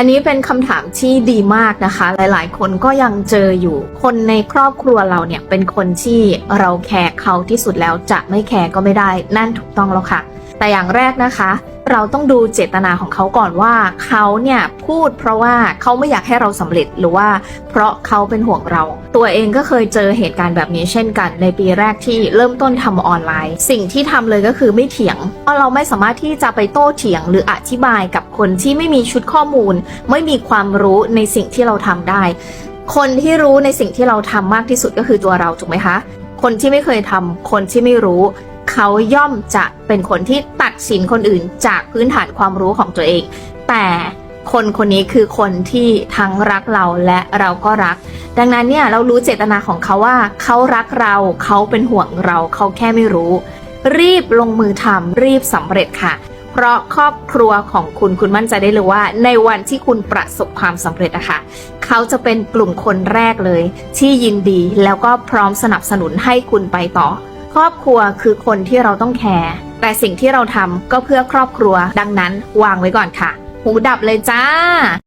อันนี้เป็นคำถามที่ดีมากนะคะ หลายๆ คนก็ยังเจออยู่ คนในครอบครัวเราเนี่ยเป็นคนที่เราแคร์เขาที่สุดแล้วจะไม่แคร์ก็ไม่ได้ นั่นถูกต้องแล้วค่ะ แต่อย่างแรกนะคะ เราต้องดูเจตนาของเขาก่อนว่าเขาเนี่ยพูดเพราะว่าเขาไม่อยากให้เราสำเร็จหรือว่า เพราะเขาเป็นห่วงเรา ตัวเองก็เคยเจอเหตุการณ์แบบนี้เช่นกัน ในปีแรกที่เริ่มต้นทำออนไลน์ สิ่งที่ทำเลยก็คือไม่เถียงเพราะเราไม่สามารถที่จะไปโต้เถียง หรืออธิบายกับคนที่ไม่มีชุดข้อมูล ไม่มีความรู้ในสิ่งที่เราทำได้ คนที่รู้ในสิ่งที่เราทำมากที่สุดก็คือตัวเราถูกไหมคะ คนที่ไม่เคยทำคนที่ไม่รู้ เขาย่อมจะเป็นคนที่ตัดสินคนอื่นจากพื้นฐานความรู้ของตัวเอง แต่คนคนนี้คือคนที่ทั้งรักเราและเราก็รัก ดังนั้นเนี่ยเรารู้เจตนาของเขาว่า เขารักเราเขาเป็นห่วงเราเขาแค่ไม่รู้ รีบลงมือทำรีบสำเร็จค่ะ เพราะครอบครัวของคุณคุณมั่นใจได้เลยว่า ในวันที่คุณประสบความสำเร็จอะค่ะเขาจะเป็นกลุ่มคนแรกเลย ที่ยินดีแล้วก็พร้อมสนับสนุนให้คุณไปต่อ ครอบครัวคือคนที่เราต้องแคร์แต่สิ่งที่เราทำก็เพื่อครอบครัว ดังนั้นวางไว้ก่อนค่ะ หูดับเลยจ้า